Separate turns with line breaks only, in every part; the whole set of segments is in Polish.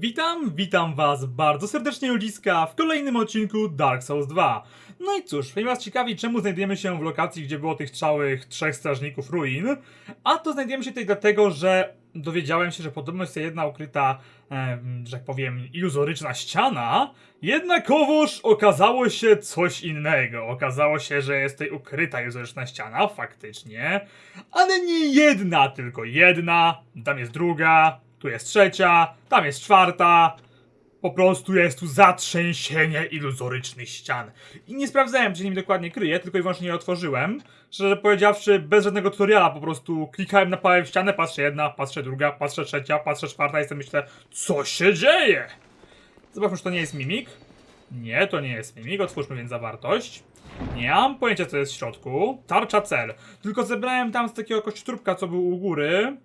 Witam, witam was bardzo serdecznie Ludziska w kolejnym odcinku Dark Souls 2. No i cóż, jeśli was ciekawi czemu znajdujemy się w lokacji, gdzie było tych całych trzech strażników ruin, a to znajdujemy się tutaj dlatego, że dowiedziałem się, że podobno jest jedna ukryta, em, że tak powiem, iluzoryczna ściana, jednakowoż okazało się coś innego. Okazało się, że jest tutaj ukryta iluzoryczna ściana, faktycznie, ale nie jedna, tylko jedna, tam jest druga, tu jest trzecia, tam jest czwarta. Po prostu jest tu zatrzęsienie iluzorycznych ścian. I nie sprawdzałem, czy się nim dokładnie kryje, tylko i wyłącznie je otworzyłem. Szczerze powiedziawszy, bez żadnego tutoriala, po prostu klikałem na pałę w ścianę, patrzę jedna, patrzę druga, patrzę trzecia, patrzę czwarta i sobie myślę, co się dzieje? Zobaczmy, czy to nie jest mimik. Nie, to nie jest mimik, otwórzmy więc zawartość. Nie mam pojęcia, co jest w środku. Tarcza cel. Tylko zebrałem tam z takiego kościotrubka, co był u góry.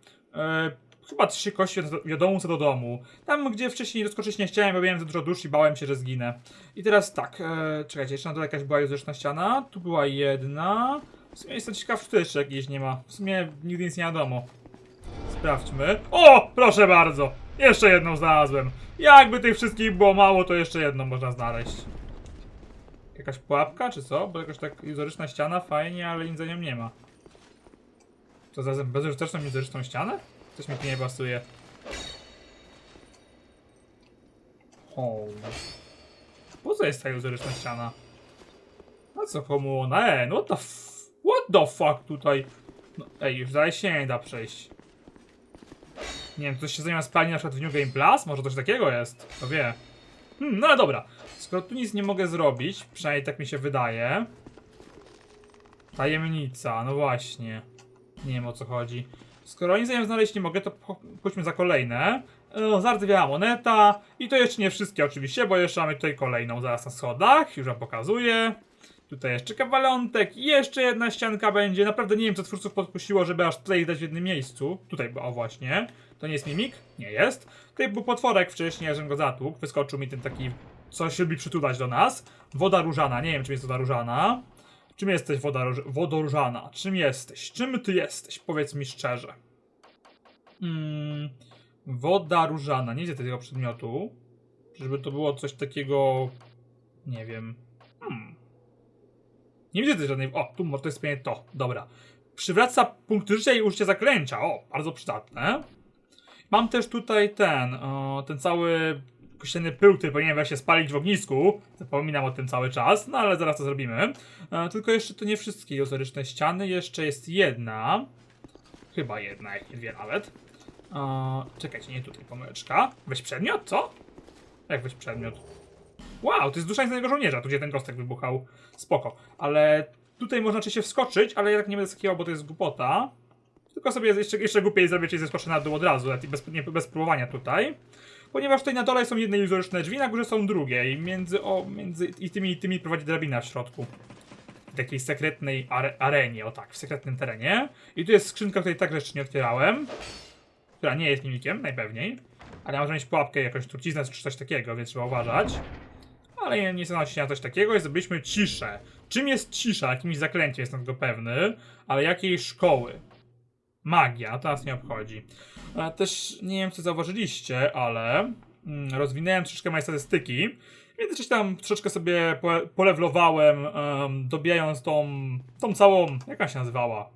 Chyba trzy kości wiadomo co do domu. Tam, gdzie wcześniej doskoczyć nie chciałem, bo miałem za dużo dusz i bałem się, że zginę. I teraz tak, e, czekajcie, jeszcze na dole jakaś była iluzoryczna ściana. Tu była jedna. W sumie jestem ciekaw, czy tu jeszcze jakiejś nie ma. W sumie nigdy nic nie wiadomo. Sprawdźmy. O, proszę bardzo. Jeszcze jedną znalazłem. Jakby tych wszystkich było mało, to jeszcze jedną można znaleźć. Jakaś pułapka, czy co? Bo jakaś tak iluzoryczna ściana, fajnie, ale nic za nią nie ma. To zarazem bezużyteczną iluzoryczną ścianę? Coś mi tu nie pasuje. O. Po co jest ta iluzoryczna ściana? Na co komu ona? E, no f... What the fuck tutaj? No, ej, już dalej się nie da przejść. Nie wiem, ktoś się zamiast spali na przykład w New Game Plus? Może coś takiego jest? Kto wie. Hmm, no ale dobra. Skoro tu nic nie mogę zrobić, przynajmniej tak mi się wydaje. Tajemnica, no właśnie. Nie wiem o co chodzi. Skoro nic zamiast znaleźć nie mogę, to pójdźmy za kolejne. E, Zardzewiała moneta. I to jeszcze nie wszystkie oczywiście, bo jeszcze mamy tutaj kolejną zaraz na schodach. Już wam pokazuję. Tutaj jeszcze kawalątek. Jeszcze jedna ścianka będzie. Naprawdę nie wiem, co twórców podpuściło, żeby aż tutaj dać w jednym miejscu. Tutaj, o właśnie. To nie jest mimik? Nie jest. Tutaj był potworek wcześniej, żebym go zatłukł. Wyskoczył mi ten taki, coś lubi przytulać do nas. Woda różana. Nie wiem, czym jest woda różana. Czym jesteś, woda róż wodoróżana? Czym jesteś? Czym ty jesteś? Powiedz mi szczerze. Mm, woda różana. Nie widzę tego przedmiotu. Żeby to było coś takiego... Nie wiem. Hmm. Nie widzę też żadnej... O, tu to jest pewnie to. Dobra. Przywraca punkty życia i użycie zaklęcia. O, bardzo przydatne. Mam też tutaj ten, o, ten cały kościelny pył, który powinien właśnie spalić w ognisku. Zapominam o tym cały czas, no ale zaraz to zrobimy. E, tylko jeszcze to nie wszystkie iluzoryczne ściany, jeszcze jest jedna. Chyba jedna, jak nie dwie nawet. E, czekajcie, nie tutaj pomyłeczka. Weź przedmiot, co? Jak weź przedmiot? Wow, to jest dusza nieznanego żołnierza, tu gdzie ten kostek wybuchał. Spoko. Ale tutaj można oczywiście wskoczyć, ale ja tak nie będę skakiwał, bo to jest głupota. Tylko sobie jeszcze, jeszcze głupiej zrobię, czyli zeskoczę na dół od razu, bez, nie, bez próbowania tutaj. Ponieważ tutaj na dole są jedne iluzoryczne drzwi, na górze są drugie i między, o, między i tymi i tymi prowadzi drabina w środku. W takiej sekretnej are, arenie, o tak, w sekretnym terenie. I tu jest skrzynka, której także jeszcze nie otwierałem. Która nie jest mimikiem, najpewniej. Ale może mieć pułapkę, jakąś truciznę czy coś takiego, więc trzeba uważać. Ale nie, nie zanosi się na coś takiego i zrobiliśmy ciszę. Czym jest cisza? Jakimś zaklęciem jestem tego pewny. Ale jakiej szkoły? Magia, to nas nie obchodzi. E, Też nie wiem, czy zauważyliście, ale mm, rozwinąłem troszeczkę moje statystyki. Międzyczasie tam troszeczkę sobie po, polewlowałem, um, dobijając tą, tą całą, jak ona się nazywała?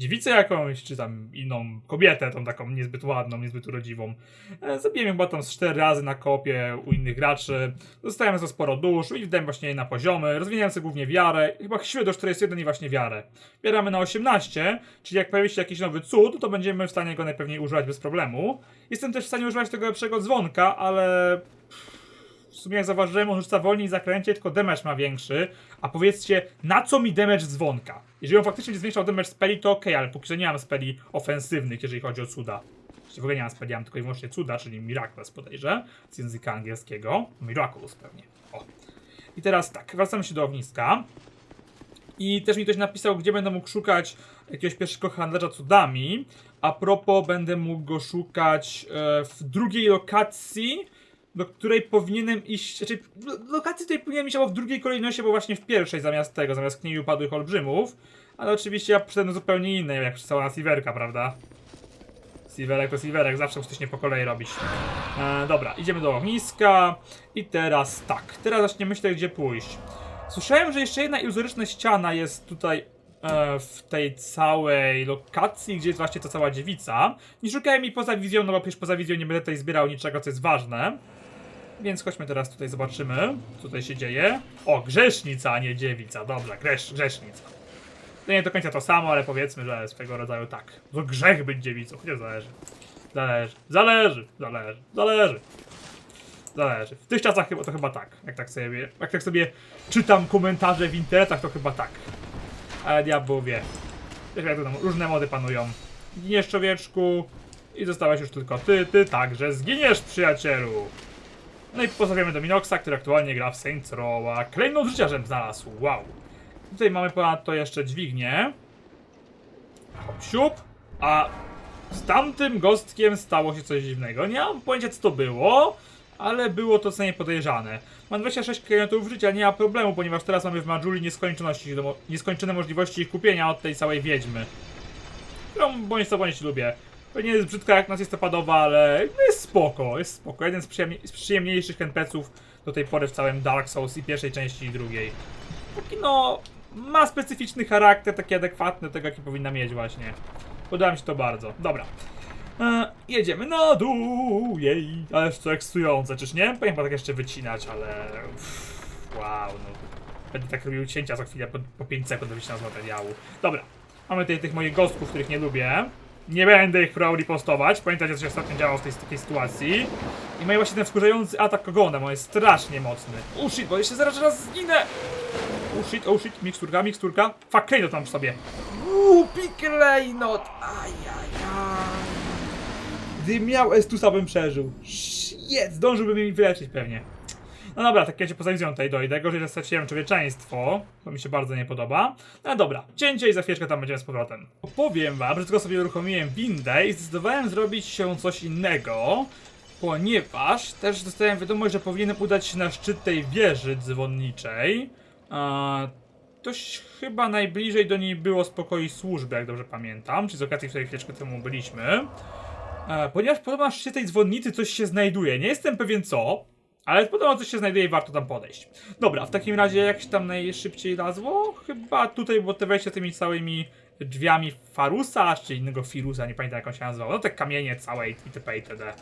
Dziewicę jakąś, czy tam inną kobietę, tą taką niezbyt ładną, niezbyt urodziwą. E, zabiłem ją chyba tam z 4 razy na kopie u innych graczy. Dostałem za sporo dusz i właśnie na poziomy. Rozwijałem sobie głównie wiarę. Chyba siłę do 41 i właśnie wiarę. Bieramy na 18, czyli jak pojawi się jakiś nowy cud, to będziemy w stanie go najpewniej używać bez problemu. Jestem też w stanie używać tego lepszego dzwonka, ale sumie jak zauważyłem, on rzuca wolniej zakręcie, tylko damage ma większy. A powiedzcie, na co mi damage dzwonka? Jeżeli on faktycznie zwiększał damage speli, to ok, ale póki co nie mam speli ofensywnych, jeżeli chodzi o cuda. Właściwie w ogóle nie mam speli, mam tylko i wyłącznie cuda, czyli Miracles podejrzę, z języka angielskiego. Miraculous pewnie. O. I teraz tak, wracamy się do ogniska. I też mi ktoś napisał, gdzie będę mógł szukać jakiegoś pierwszego handlarza cudami. A propos, będę mógł go szukać e, w drugiej lokacji, do której powinienem iść. Znaczy, lo- lokacji tej powinienem iść albo w drugiej kolejności, bo właśnie w pierwszej zamiast tego, zamiast kniei upadłych olbrzymów. Ale oczywiście ja przyszedłem zupełnie innej, jak przystała na Silverka, prawda? Silverek to Silverek, zawsze musisz nie po kolei robić. E, dobra, idziemy do ogniska. I teraz tak, teraz właśnie myślę gdzie pójść. Słyszałem, że jeszcze jedna iluzoryczna ściana jest tutaj e, w tej całej lokacji, gdzie jest właśnie ta cała dziewica. Nie szukałem jej poza wizją, no bo przecież poza wizją nie będę tutaj zbierał niczego, co jest ważne. Więc chodźmy teraz tutaj, zobaczymy, co tutaj się dzieje. O, grzesznica, a nie dziewica. Dobrze, grzesz, grzesznica. To nie do końca to samo, ale powiedzmy, że swego rodzaju tak. To grzech być dziewicą, chociaż zależy. Zależy, zależy, zależy, zależy. Zależy. W tych czasach chyba to chyba tak. Jak tak sobie, jak tak sobie czytam komentarze w internetach, to chyba tak. Ale diabeł wie. Wiesz, jak to tam różne mody panują. Giniesz człowieczku i zostałeś już tylko ty, ty także zginiesz przyjacielu. No i pozdrawiamy Dominoxa, który aktualnie gra w Saints Row'a. Klejnot życia, żem znalazł, wow. Tutaj mamy ponadto jeszcze dźwignię. Siup. A z tamtym gostkiem stało się coś dziwnego. Nie mam pojęcia co to było, ale było to co podejrzane. Mam 26 klientów życia, nie ma problemu, ponieważ teraz mamy w Majuli nieskończoności, nieskończone możliwości ich kupienia od tej całej wiedźmy. Którą bądź co bądź lubię. Pewnie jest brzydka jak nas listopadowa, ale jest spoko, jest spoko. Jeden z, z przyjemniejszych NPC-ów do tej pory w całym Dark Souls i pierwszej części i drugiej. Taki no, ma specyficzny charakter, taki adekwatny do tego jaki powinna mieć właśnie. Podoba mi się to bardzo. Dobra. E, jedziemy na dół, jej, ależ to ekscytujące, czyż nie? Powinien tak jeszcze wycinać, ale... Uff, wow, no. Będę tak robił cięcia za chwilę, po, po 5 sekund do z materiału. Dobra, mamy tutaj tych moich gostków, których nie lubię. Nie będę ich próbował ripostować. Pamiętajcie, co się ostatnio działo w tej takiej sytuacji. I mają właśnie ten wkurzający atak ogonem, on jest strasznie mocny. Oh shit, bo jeszcze zaraz raz zginę! Oh shit, oh shit, miksturka, miksturka. Fuck, Klejnot mam w sobie. Głupi Klejnot! Ajajaj. Gdy miał Estusa bym przeżył. Shit, zdążyłbym mi wyleczyć pewnie. No dobra, tak ja się poza tutaj dojdę. Gorzej, że straciłem człowieczeństwo. To mi się bardzo nie podoba. No dobra, cięcie i za chwileczkę tam będziemy z powrotem. Powiem wam, że tylko sobie uruchomiłem windę i zdecydowałem zrobić się coś innego. Ponieważ też dostałem wiadomość, że powinienem udać się na szczyt tej wieży dzwonniczej. A, Toś chyba najbliżej do niej było z pokoi służby, jak dobrze pamiętam. Czy z okazji, w której chwileczkę temu byliśmy. E, ponieważ podobno na szczycie tej dzwonnicy coś się znajduje. Nie jestem pewien co, ale podobno coś się znajduje i warto tam podejść. Dobra, w takim razie jak się tam najszybciej lazło? Chyba tutaj było te wejście tymi całymi drzwiami Farusa, czy innego Firusa, nie pamiętam jak on się nazywał. No te kamienie całe itp. itd.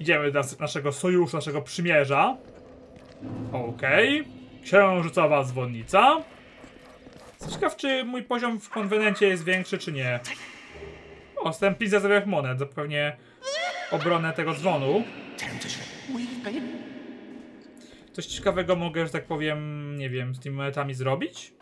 Idziemy do nas- naszego sojuszu, naszego przymierza. Okej. Księżycowa dzwonnica. Ciekaw, czy mój poziom w konwenencie jest większy, czy nie. O, stępi za monet, to pewnie obronę tego dzwonu.
Been
Coś ciekawego mogę, że tak powiem, nie wiem, z tymi monetami zrobić?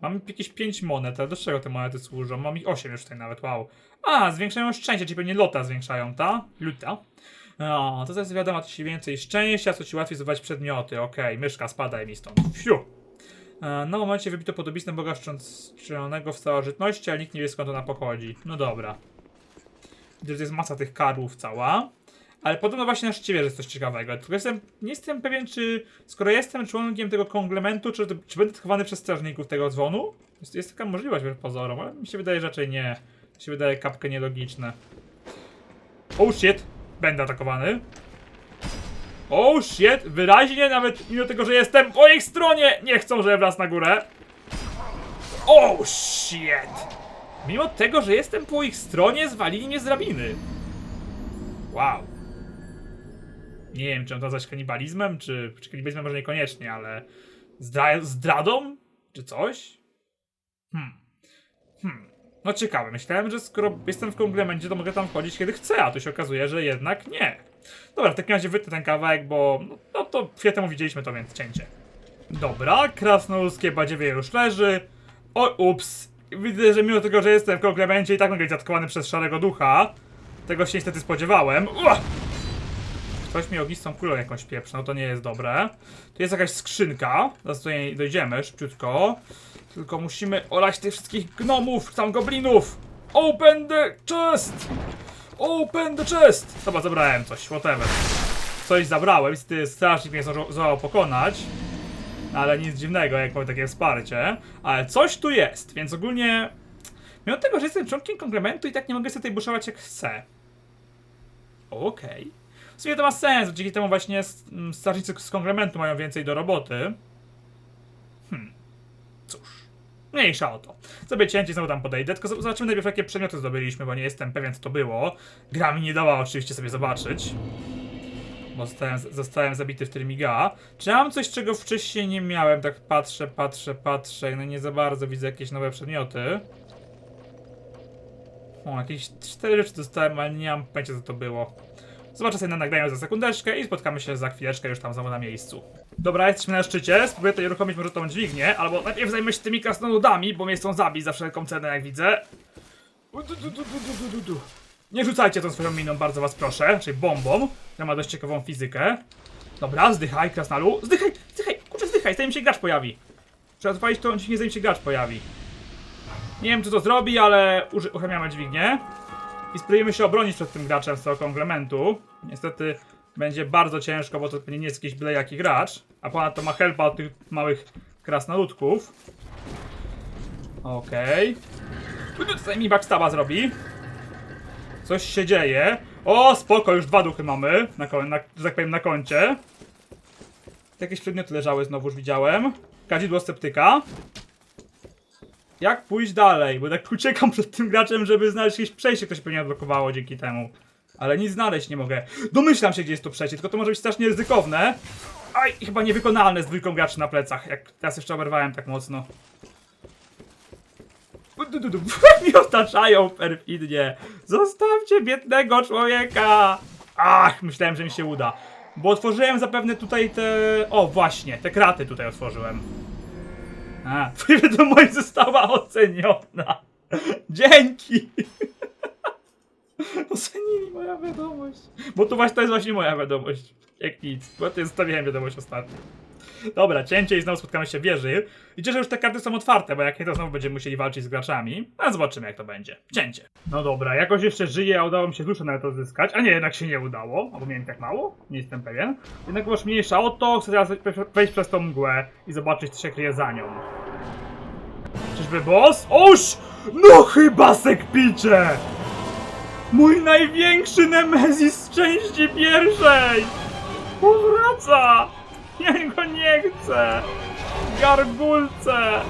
Mam jakieś 5 monet, ale do czego te monety służą? Mam ich 8 już tutaj nawet, wow. A, zwiększają szczęście, czyli pewnie lota zwiększają, ta? Luta. No, to jest wiadomo, to ci więcej szczęścia, co ci łatwiej zdobywać przedmioty. Okej, myszka, spadaj mi stąd. Fiu! E, Na momencie wybito podobiznę Boga szczęścionego w starożytności, ale nikt nie wie skąd ona pochodzi. No dobra. Widzę, jest masa tych karłów cała. Ale podobno właśnie na szczycie jest coś ciekawego. Tylko jestem, nie jestem pewien, czy skoro jestem członkiem tego konglomentu, czy, czy będę atakowany przez strażników tego dzwonu? Jest, jest taka możliwość wbrew pozorom, ale mi się wydaje raczej nie. Mi się wydaje kapkę nielogiczne. Oh shit! Będę atakowany. Oh shit! Wyraźnie, nawet mimo tego, że jestem po ich stronie, nie chcą, żebym wlazł na górę. Oh shit! Mimo tego, że jestem po ich stronie, zwalili mnie z drabiny. Wow. Nie wiem, czy to nazwać kanibalizmem, czy, czy kanibalizmem może niekoniecznie, ale zdra zdradą? Czy coś? Hmm. Hmm. No ciekawe, myślałem, że skoro jestem w komplemencie, to mogę tam wchodzić kiedy chcę, a tu się okazuje, że jednak nie. Dobra, w takim razie wytnę ten kawałek, bo no, no to chwilę temu widzieliśmy to, więc cięcie. Dobra, krasnoludzkie badziewie już leży. O, ups. Widzę, że mimo tego, że jestem w komplemencie i tak mogę być zaatakowany przez szarego ducha. Tego się niestety spodziewałem. Ua! Ktoś mi ognistą kulą jakąś pieprz, no to nie jest dobre. Tu jest jakaś skrzynka, zaraz do niej dojdziemy szybciutko. Tylko musimy olać tych wszystkich gnomów, tam goblinów. Open the chest! Open the chest! Dobra, zabrałem coś, whatever. Coś zabrałem, niestety strażnik mnie zdołał pokonać. Ale nic dziwnego, jak mamy takie wsparcie. Ale coś tu jest, więc ogólnie Mimo tego, że jestem członkiem konglomerentu i tak nie mogę sobie tutaj buszować jak chcę. Okej. W sumie to ma sens, dzięki temu właśnie s- m, strażnicy z konglomerentu mają więcej do roboty. Hmm. Cóż. Mniejsza o to. Sobie cięcie znowu tam podejdę, tylko zobaczymy najpierw jakie przedmioty zdobyliśmy, bo nie jestem pewien co to było. Gra mi nie dała oczywiście sobie zobaczyć. Bo zostałem, zostałem zabity w Trymiga. Czy mam coś, czego wcześniej nie miałem? Tak patrzę, patrzę, patrzę. No nie za bardzo widzę jakieś nowe przedmioty. O, jakieś cztery rzeczy dostałem, ale nie mam pojęcia co to było. Zobaczę sobie na nagraniu za sekundeczkę i spotkamy się za chwileczkę już tam znowu na miejscu. Dobra, jesteśmy na szczycie. Spróbuję tutaj uruchomić może tą dźwignię, albo najpierw zajmę się tymi krasnoludami, bo mnie chcą zabić za wszelką cenę, jak widzę. U, du, du, du, du, du, du, du. Nie rzucajcie tą swoją miną, bardzo was proszę, czyli bombą, która ma dość ciekawą fizykę. Dobra, zdychaj, krasnalu. Zdychaj, zdychaj, kurczę, zdychaj, zanim się gracz pojawi. Trzeba odpalić to dźwignię, zanim się gracz pojawi. Nie wiem, czy to zrobi, ale uruchamiamy dźwignię. I spróbujemy się obronić przed tym graczem z tego konglomentu. Niestety będzie bardzo ciężko, bo to pewnie nie jest jakiś byle jaki gracz. A ponadto ma helpa od tych małych krasnoludków. Okej. Okay. Tutaj mi backstaba zrobi. Coś się dzieje. O, spoko, już dwa duchy mamy, na, na, że tak powiem, na koncie. Jakieś przedmioty leżały znowu, już widziałem. Kadzidło sceptyka. Jak pójść dalej? Bo tak uciekam przed tym graczem, żeby znaleźć jakieś przejście, które się pewnie odblokowało dzięki temu. Ale nic znaleźć nie mogę. Domyślam się, gdzie jest to przejście, tylko to może być strasznie ryzykowne. Aj, i chyba niewykonalne z dwójką graczy na plecach, jak teraz jeszcze oberwałem tak mocno. Mi otaczają perfidnie. Zostawcie biednego człowieka. Ach, myślałem, że mi się uda. Bo otworzyłem zapewne tutaj te... O, właśnie, te kraty tutaj otworzyłem. A, twoja wiadomość została oceniona. Dzięki. Ocenili moja wiadomość. Bo to właśnie to jest właśnie moja wiadomość. Jak nic. Bo ty zostawiłem wiadomość ostatnio. Dobra, cięcie i znowu spotkamy się w wieży. Liczę, że już te karty są otwarte, bo jak nie to znowu będziemy musieli walczyć z graczami. A zobaczymy jak to będzie. Cięcie. No dobra, jakoś jeszcze żyję, a udało mi się duszę nawet odzyskać. A nie, jednak się nie udało, albo miałem tak mało? Nie jestem pewien. Jednak masz mniejsza o to, chcę teraz wejść przez tą mgłę i zobaczyć co się kryje za nią. Czyżby boss? Oż! No chyba sekpicie! Mój największy Nemezis z części pierwszej! Powraca! Ja go nie chcę! Gargulce!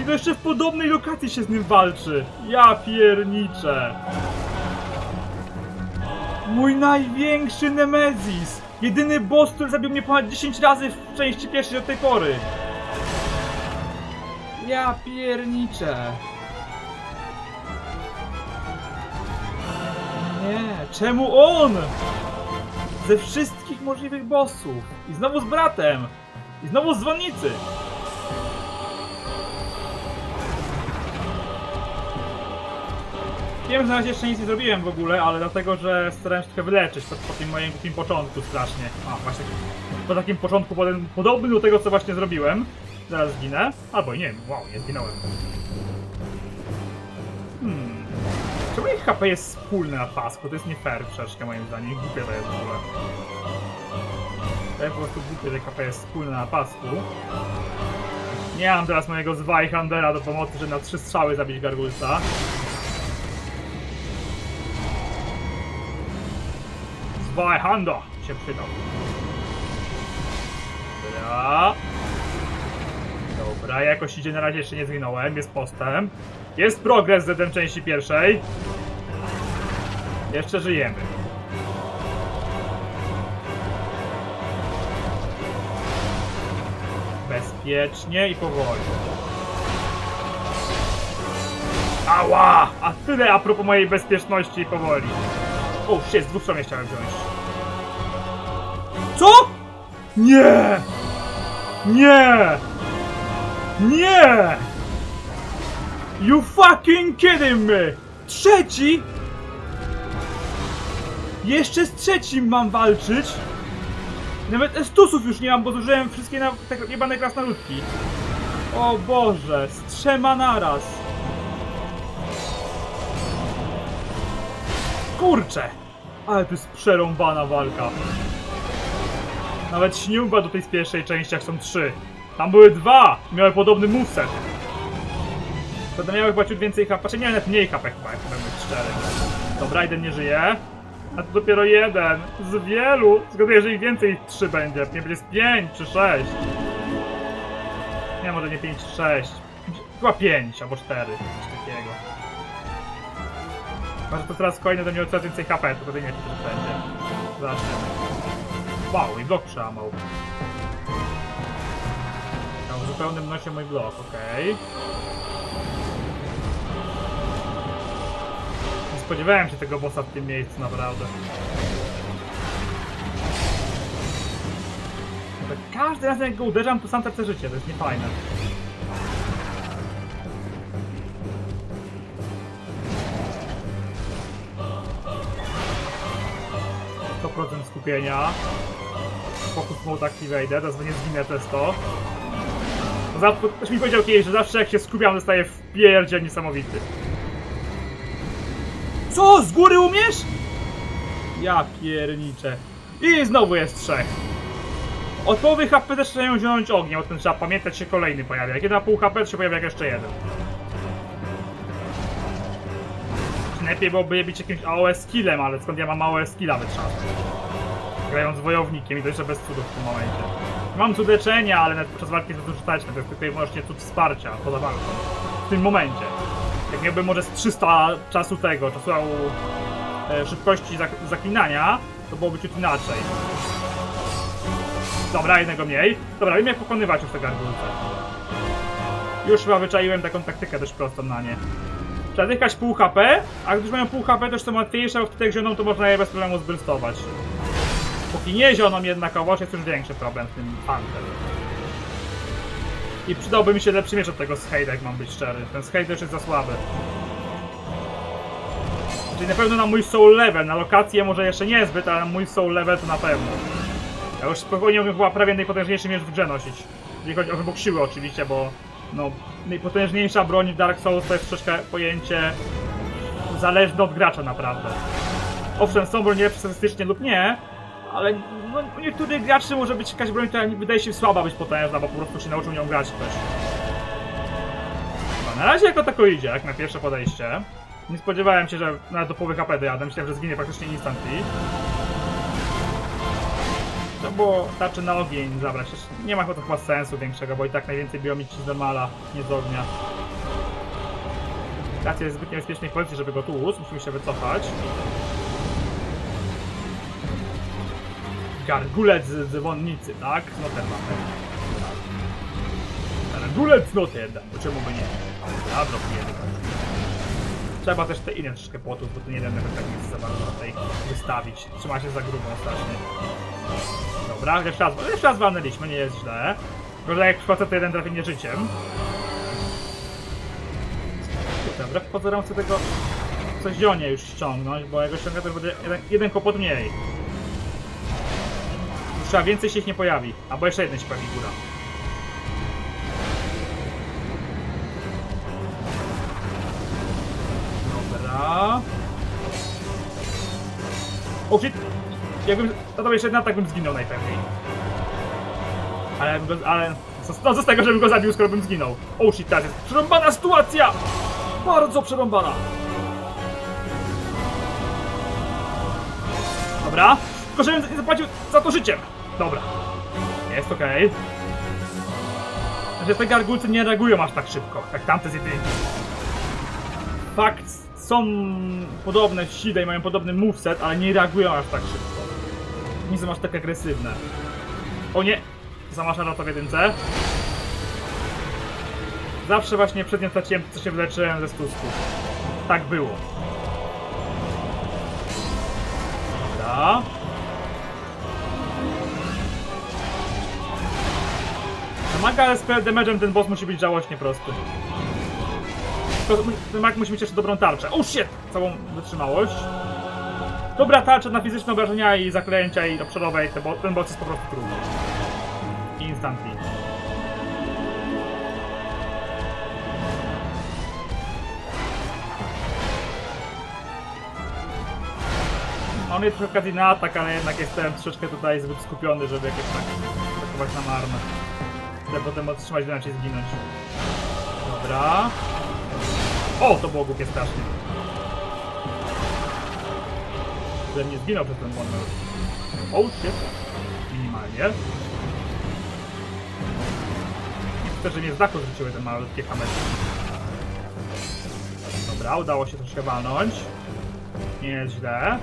I to jeszcze w podobnej lokacji się z nim walczy. Ja pierniczę. Mój największy Nemezis! Jedyny boss, który zabił mnie ponad 10 razy w części pierwszej do tej pory. Ja pierniczę. Nie, czemu on? Ze wszystkich możliwych bossów. I znowu z bratem. I znowu z dzwonnicy. Wiem, że na razie jeszcze nic nie zrobiłem w ogóle, ale dlatego, że starałem się trochę wyleczyć po, po tym moim głupim początku strasznie. A, właśnie po takim początku potem, podobnym do tego, co właśnie zrobiłem. Zaraz zginę. Albo nie wow, nie zginąłem. Hmm. Czemu ich HP jest wspólne na pasku? To jest nie fair troszeczkę moim zdaniem. Głupie to jest w ogóle. Po prostu że HP jest wspólne na pasku. Nie mam teraz mojego Zweihandera do pomocy, żeby na trzy strzały zabić Gargulca. Zweihanda się przydał. Dobra. Dobra, jakoś idzie, na razie jeszcze nie zginąłem, jest postęp. Jest progres z części pierwszej. Jeszcze żyjemy. Bezpiecznie i powoli. Ała! A tyle a propos mojej bezpieczności i powoli. O, shit, z dwóch stron chciałem wziąć. Co? Nie! Nie! Nie! You fucking kidding me! Trzeci? Jeszcze z trzecim mam walczyć? Nawet estusów już nie mam, bo zużyłem wszystkie na te jebane krasnoludki. O Boże, z trzema naraz. Kurczę! Ale to jest przerąbana walka. Nawet śniłba do tej z pierwszej części, jak są trzy. Tam były dwa! Miały podobny moveset. Będę miał chyba ciut więcej HP, czy nawet mniej HP chyba, jak szczery. Dobra, jeden nie żyje. A to dopiero jeden. Z wielu. Zgaduję, że ich więcej trzy będzie. Nie będzie z pięć czy sześć. Nie, może nie pięć, sześć. Chyba pięć albo cztery. Coś takiego. Może to teraz kolejny będę miał coraz więcej HP, to wtedy nie wiem, czy to będzie. Zobaczymy. Wow, i blok przełamał. Tam w zupełnym nosie mój blok, okej. Nie spodziewałem się tego bossa w tym miejscu, naprawdę. Tak każdy raz jak go uderzam, to sam tracę życie, to jest niefajne. Procent skupienia. Focus mode activated, teraz nie zginę przez to. Ktoś mi powiedział kiedyś, że zawsze jak się skupiam, dostaję w pierdziel niesamowity. Co? Z góry umiesz? Ja pierniczę. I znowu jest trzech. Od połowy HP też trzeba wziąć ognia, o tym trzeba pamiętać, się kolejny pojawia. Jak jeden na pół HP, to się pojawia jeszcze jeden. Lepiej byłoby je bić jakimś AOS skillem, ale skąd ja mam AOS skilla wytrzasnąć? Grając wojownikiem i to jeszcze bez cudów w tym momencie. Mam cud leczenia, ale nawet podczas walki jest to użyteczne, to jest tylko i cud wsparcia poza walką. W tym momencie. Jak miałbym może z 300 czasu tego, czasu e, szybkości zak zaklinania, to byłoby ciut inaczej. Dobra, jednego mniej. Dobra, wiem jak pokonywać już te gargulce. Już chyba wyczaiłem taką taktykę dość prostą na nie. Trzeba zjechać pół HP, a gdyż mają pół HP, to już są łatwiejsze, bo wtedy jak zioną to można je bez problemu zbrystować. Póki nie zioną jednakowoż jest już większy problem z tym fantem. I przydałby mi się lepszy miecz od tego Skate, jak mam być szczery. Ten Skate już jest za słaby. Czyli na pewno na mój soul level, na lokację może jeszcze niezbyt, ale na mój soul level to na pewno. Ja już spokojnie bym była prawie najpotężniejszy miecz w grze nosić. Jeżeli chodzi o wybór siły oczywiście, bo no, najpotężniejsza broń w Dark Souls to jest troszkę pojęcie zależne od gracza naprawdę. Owszem, są bronie lepsze statystycznie lub nie, ale no, u niektórych graczy może być jakaś broń, która wydaje się słaba być potężna, bo po prostu się nauczył nią grać ktoś. Chyba na razie jako tako idzie, jak na pierwsze podejście. Nie spodziewałem się, że nawet do połowy HP dojadę, myślałem, że zginie praktycznie instantly. To było tarczy na ogień zabrać. Nie ma to chyba sensu większego, bo i tak najwięcej biomić z normala, nie z ognia. Racja jest w zbyt niebezpiecznej pozycji, żeby go tłuc, musimy się wycofać. Gargulec z dzwonnicy, tak? No ten mamy. Gargulec no ten, bo czemu by nie? Blokujemy to. Trzeba też te inne troszkę płotów, bo nie jeden nawet tak nie chce za bardzo tutaj wystawić. Trzyma się za grubą strasznie. Dobra, jeszcze raz, jeszcze raz walnęliśmy, nie jest źle. Gorzej jak przypłacę to jeden trafienie życiem. Dobra, w pozorom chcę tego coś zionie już ściągnąć, bo jak go ściągnę to będzie jeden, jeden kłopot mniej. Trzeba więcej się ich nie pojawi, albo jeszcze jeden się pojawi góra. Dobra. O shit! Jakbym zadał jeszcze jeden atak, bym zginął najpewniej. Ale, ale co, no co z tego, żebym go zabił, skoro bym zginął? O shit, teraz jest przerąbana sytuacja! Bardzo przerąbana! Dobra, tylko żebym nie zapłacił za to życiem. Dobra, jest okej. Znaczy te gargulce nie reagują aż tak szybko, jak tamte z jedynki. Fakt, są podobne sile i mają podobny moveset, ale nie reagują aż tak szybko. Nie są aż tak agresywne. O nie! Zamasza to w jedynce. Zawsze właśnie przed nią straciłem, co się wyleczyłem ze stusków. Tak było. Dobra. Namaga, ale z damage'em ten boss musi być żałośnie prosty. Tylko Ten mag musi mieć jeszcze dobrą tarczę. Oh shit! Całą wytrzymałość. Dobra tarcza na fizyczne obrażenia i zaklęcia i obszarowe i te bo ten boss jest po prostu trudny. Instantly. On jest przy okazji na atak, ale jednak jestem troszeczkę tutaj zbyt skupiony, żeby jakoś tak atakować na marne. Chcę potem otrzymać, by inaczej zginąć. Dobra. O, to było głupie strasznie. Że nie zginął przez ten błąd. O, shit. Minimalnie. Chcę, że mnie z dachu zwróciły te malutkie kamerki. Dobra, udało się troszkę walnąć. Nie jest źle.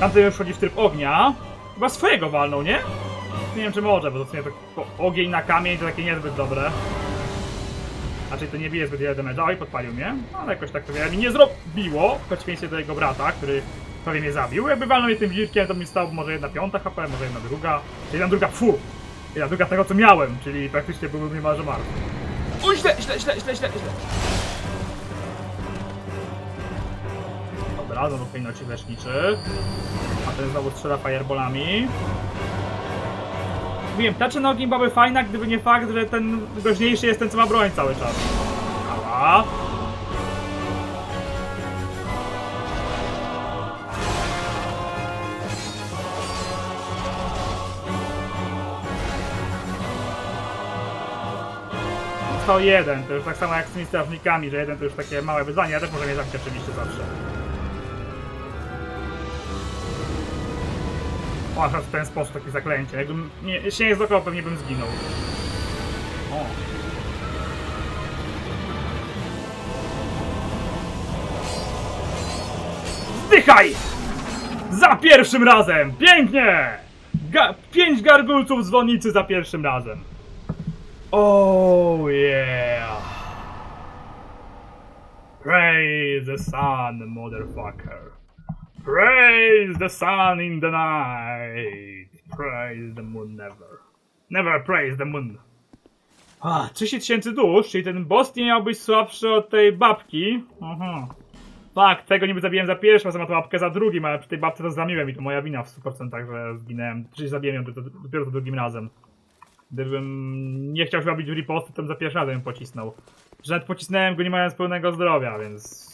Tamten już wchodzi w tryb ognia. Chyba swojego walnął, nie? Nie wiem czy może, bo to w sumie to ogień na kamień to takie niezbyt dobre. Raczej to nie bije zbyt wiele damage'a. Oj, podpalił mnie. Ale jakoś tak to wiele mi nie zrobiło. W przeciwieństwie do jego brata, który prawie mnie zabił. Jakby walnął mnie tym wilkiem, to mi stał może jedna piąta HP, może jedna druga. Jedna druga, fu! Jedna druga tego co miałem, czyli praktycznie byłbym niemalże martwy. O, źle, źle, źle, źle, źle, źle. Dobra, znowu klejnocik leczniczy. A ten znowu strzela fireballami. Mówiłem, tacze na ogień byłaby fajna, gdyby nie fakt, że ten groźniejszy jest ten, co ma broń cały czas. Ała. Został jeden, to już tak samo jak z tymi strażnikami, że jeden to już takie małe wyzwanie, ja też może mnie zabić oczywiście zawsze. Akurat w ten sposób takie zaklęcie. Jakbym nie, się nie zlokował, pewnie bym zginął. O. Zdychaj! Za pierwszym razem! Pięknie! Ga pięć gargulców dzwonnicy za pierwszym razem. Oh yeah! Praise the sun, motherfucker. Praise the sun in the night. Praise the moon never. Never praise the moon. A, 30 tysięcy dusz, czyli ten boss nie miał być słabszy od tej babki. Aha. Tak, tego niby zabiłem za pierwszym razem, a tą babkę za drugim, ale przy tej babce to zamiłem i to moja wina w 100%, że zginąłem. Czyli zabiłem ją do- do- dopiero za drugim razem. Gdybym nie chciał robić riposty, to bym za pierwszym razem ją pocisnął. Że nawet pocisnąłem go nie mając pełnego zdrowia, więc...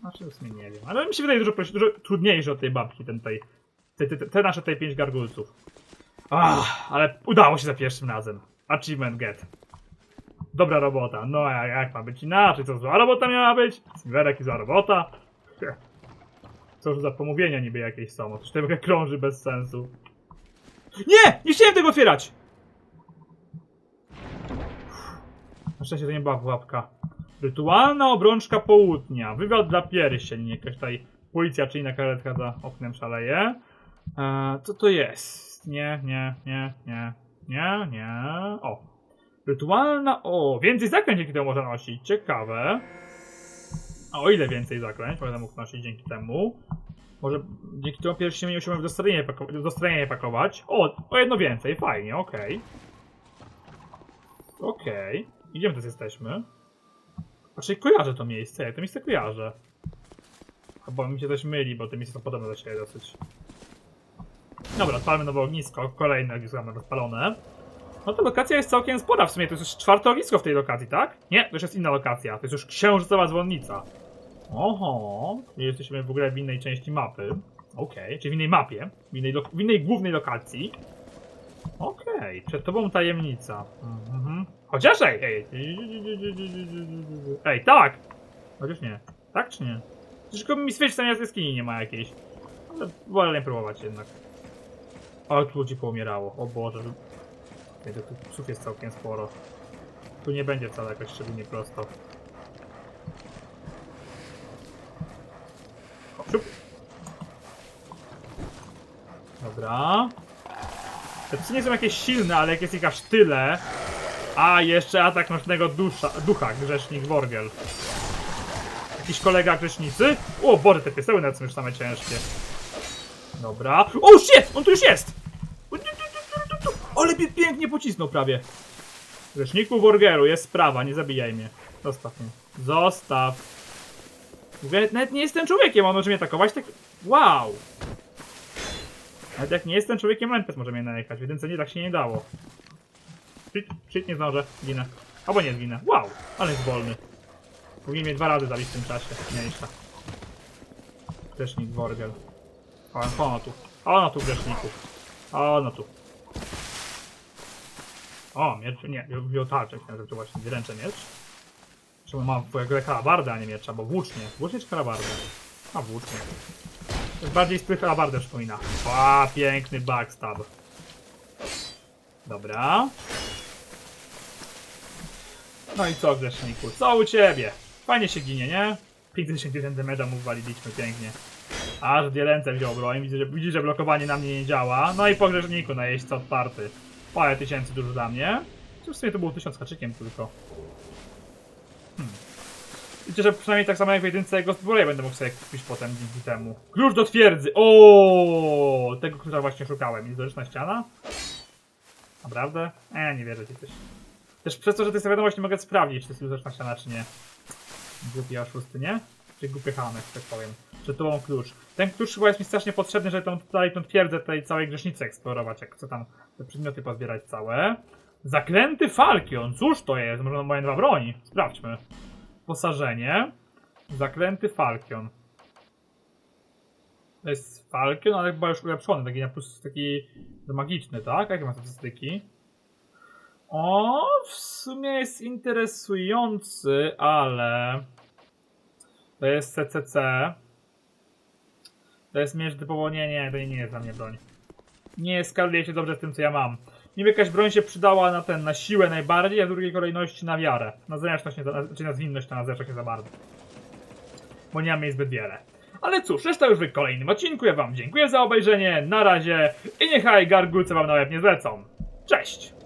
Znaczy w sumie nie wiem, ale mi się wydaje dużo, dużo trudniejszy od tej babki, ten tej... Te, te, te nasze tej pięć gargulców. Ach, ale udało się za pierwszym razem. Achievement get. Dobra robota. No a jak ma być inaczej? Co zła robota miała być? Silverek i zła robota? Heh. Co za pomówienia niby jakieś są? Coś trochę krąży bez sensu. Nie! Nie chciałem tego otwierać! Na szczęście to nie była pułapka. Rytualna obrączka południa. Wywiad dla pierścień. Jakaś tutaj policja czy inna karetka za oknem szaleje. Eee, co to jest? Nie, nie, nie, nie, nie, nie. O. Rytualna. O, więcej zaklęć dzięki temu można nosić. Ciekawe. A o ile więcej zaklęć będę mógł nosić dzięki temu? Może dzięki temu pierścień nie musimy do strojenia pako- do strojenia pakować. O, o jedno więcej, fajnie, okej. Okej. Idziemy teraz jesteśmy. Znaczy kojarzę to miejsce, ja to miejsce kojarzę. Albo mi się coś myli, bo te miejsca są podobne do siebie dosyć. Dobra, odpalmy nowe ognisko, kolejne ognisko mamy rozpalone. No to lokacja jest całkiem spora w sumie, to jest już czwarte ognisko w tej lokacji, tak? Nie, to już jest inna lokacja, to jest już księżycowa dzwonnica. Oho, czyli jesteśmy w ogóle w innej części mapy. Okej, czyli w innej mapie, w innej, w innej głównej lokacji. Okej, przed tobą tajemnica. Mhm. Chociaż ej, ej. Ej, tak! Chociaż nie. Tak czy nie? Tylko mi switch zamiast jaskini nie ma jakiejś. Ale wolę próbować jednak. Ale tu ludzi poumierało, o Boże. To tu psów jest całkiem sporo. Tu nie będzie wcale jakoś szczególnie prosto. Siup. Dobra. Te psy nie są jakieś silne, ale jak jest ich aż tyle. A, jeszcze atak nocnego dusza, ducha, grzesznik Worgel. Jakiś kolega grzesznicy? O, Boże, te pieseły nawet są już same ciężkie. Dobra. O, shit! On tu już jest! Ale pięknie pocisnął prawie. Grzeszniku Worgelu, jest sprawa, nie zabijaj mnie. Zostaw mnie. Zostaw. Nawet nie jestem człowiekiem, on może mnie atakować tak... Wow! Nawet jak nie jestem człowiekiem, NPC może mnie najechać. W jedynce nie tak się nie dało. Shit, shit, nie zdążę. Ginę. Albo nie zginę. Wow, ale jest wolny. Powinien mnie dwa razy zabić w tym czasie. Mniejsza. Grzesznik Worgel. O, ono tu. Ono tu, grzeszników. Ono tu. O, miecz, nie, wziął chciałem, że to właśnie ręcze miecz. Czemu mam w ogóle halabardę, a nie miecza, bo włócznie. Włócznie czy halabardę? A włócznie. To jest bardziej strój halabardę przypomina. A, piękny backstab. Dobra. No i co, grzeszniku? Co u ciebie? Fajnie się ginie, nie? 51 damage'a mu waliliśmy pięknie. Aż dwie ręce wziął broń. Widzę, że, widzi, że blokowanie na mnie nie działa. No i po grzeszniku na jeźdźca odparty. Parę tysięcy dużo dla mnie. Czy w sumie to było tysiąc haczykiem tylko. Hmm. Widzę, że przynajmniej tak samo jak w jedynce Ghost Bullet będę mógł sobie kupić potem dzięki temu. Klucz do twierdzy! O, Tego klucza właśnie szukałem. Niezręczna ściana? Naprawdę? E, nie wierzę ci coś. Też przez to, że to jest wiadomość, nie mogę sprawdzić, czy jest niezręczna ściana, czy nie. Głupi oszusty, nie? Czy głupie hamek, tak powiem. Że to mam klucz. Ten klucz chyba jest mi strasznie potrzebny, żeby tą, tutaj tą twierdzę tej całej grzesznicy eksplorować, jak chcę tam te przedmioty pozbierać całe. Zaklęty Falkion, cóż to jest? Może moje dwa broni? Sprawdźmy. Posażenie. Zaklęty Falkion. To jest Falkion, ale chyba już ulepszony, taki na plus taki magiczny, tak? Jakie ma statystyki? O, w sumie jest interesujący, ale... To jest CCC. To jest miecz typowo... Nie, nie, to nie jest dla mnie broń. Nie skaluje się dobrze z tym, co ja mam. Niby jakaś broń się przydała na ten, na siłę najbardziej, a w drugiej kolejności na wiarę. Na zręczność, nie czy na zwinność, to na zręczność nie za bardzo. Bo nie mam jej zbyt wiele. Ale cóż, reszta już w kolejnym odcinku. Ja wam dziękuję za obejrzenie, na razie i niechaj gargulce wam na nie zlecą. Cześć!